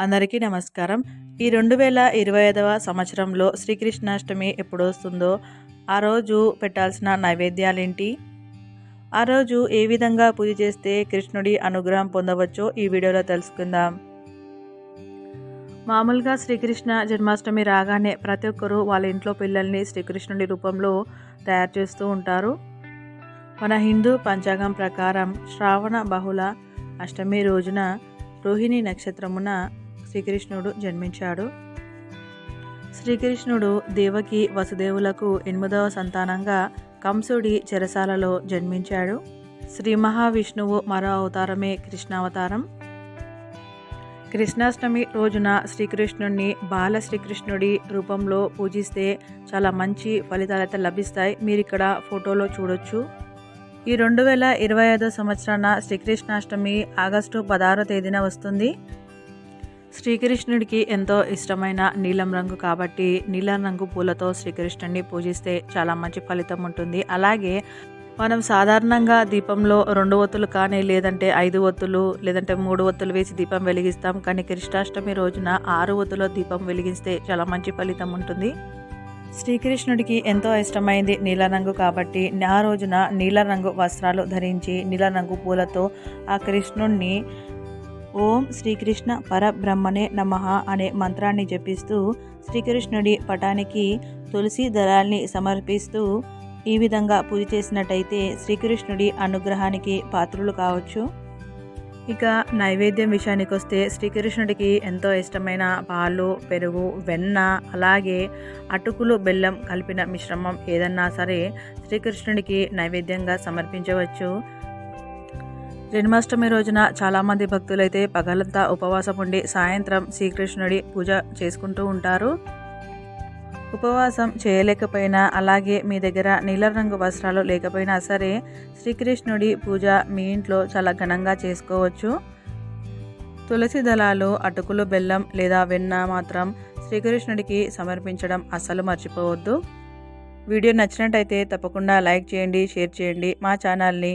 అందరికీ నమస్కారం. ఈ రెండు వేల ఇరవై ఐదవ సంవత్సరంలో శ్రీకృష్ణాష్టమి ఎప్పుడు వస్తుందో ఆ రోజు పెట్టాల్సిన నైవేద్యాలేంటి? ఆ రోజు ఏ విధంగా పూజ చేస్తే కృష్ణుడి అనుగ్రహం పొందవచ్చో ఈ వీడియోలో తెలుసుకుందాం. మామూలుగా శ్రీకృష్ణ జన్మాష్టమి రాగానే ప్రతి ఒక్కరూ వాళ్ళ ఇంట్లో పిల్లల్ని శ్రీకృష్ణుడి రూపంలో తయారు చేస్తూ ఉంటారు. మన హిందూ పంచాంగం ప్రకారం శ్రావణ బహుళ అష్టమి రోజున రోహిణి నక్షత్రమున శ్రీకృష్ణుడు జన్మించాడు. శ్రీకృష్ణుడు దేవకి వసుదేవులకు ఎనిమిదవ సంతానంగా కంసుడి చెరసాలలో జన్మించాడు. శ్రీ మహావిష్ణువు మరో అవతారమే కృష్ణావతారం. కృష్ణాష్టమి రోజున శ్రీకృష్ణుడిని బాల శ్రీకృష్ణుడి రూపంలో పూజిస్తే చాలా మంచి ఫలితాలైతే లభిస్తాయి. మీరు ఇక్కడ ఫోటోలో చూడొచ్చు. ఈ రెండు వేల ఇరవై ఐదో సంవత్సరాన శ్రీకృష్ణాష్టమి ఆగస్టు పదహారో తేదీన వస్తుంది. శ్రీకృష్ణుడికి ఎంతో ఇష్టమైన నీలం రంగు కాబట్టి నీలం రంగు పూలతో శ్రీకృష్ణుడిని పూజిస్తే చాలా మంచి ఫలితం ఉంటుంది. అలాగే మనం సాధారణంగా దీపంలో రెండు ఒత్తులు కానీ లేదంటే ఐదు ఒత్తులు లేదంటే మూడు ఒత్తులు వేసి దీపం వెలిగిస్తాం. కానీ కృష్ణాష్టమి రోజున ఆరు ఒత్తులో దీపం వెలిగిస్తే చాలా మంచి ఫలితం ఉంటుంది. శ్రీకృష్ణుడికి ఎంతో ఇష్టమైంది నీల రంగు కాబట్టి ఆ రోజున నీల రంగు వస్త్రాలు ధరించి నీల రంగు పూలతో ఆ కృష్ణుణ్ణి ఓం శ్రీకృష్ణ పరబ్రహ్మనే నమ అనే మంత్రాన్ని జపిస్తూ శ్రీకృష్ణుడి పటానికి తులసి దళాల్ని సమర్పిస్తూ ఈ విధంగా పూజ చేసినట్టయితే శ్రీకృష్ణుడి అనుగ్రహానికి పాత్రులు కావచ్చు. ఇక నైవేద్యం విషయానికి వస్తే శ్రీకృష్ణుడికి ఎంతో ఇష్టమైన పాలు పెరుగు వెన్న అలాగే అటుకులు బెల్లం కలిపిన మిశ్రమం ఏదన్నా సరే శ్రీకృష్ణుడికి నైవేద్యంగా సమర్పించవచ్చు. జన్మాష్టమి రోజున చాలామంది భక్తులైతే పగలంతా ఉపవాసం ఉండి సాయంత్రం శ్రీకృష్ణుడి పూజ చేసుకుంటూ ఉంటారు. ఉపవాసం చేయలేకపోయినా అలాగే మీ దగ్గర నీల రంగు వస్త్రాలు లేకపోయినా సరే శ్రీకృష్ణుడి పూజ మీ ఇంట్లో చాలా ఘనంగా చేసుకోవచ్చు. తులసి దళాలు అటుకులు బెల్లం లేదా వెన్న మాత్రం శ్రీకృష్ణుడికి సమర్పించడం అస్సలు మర్చిపోవద్దు. వీడియో నచ్చినట్టయితే తప్పకుండా లైక్ చేయండి షేర్ చేయండి. మా ఛానల్ని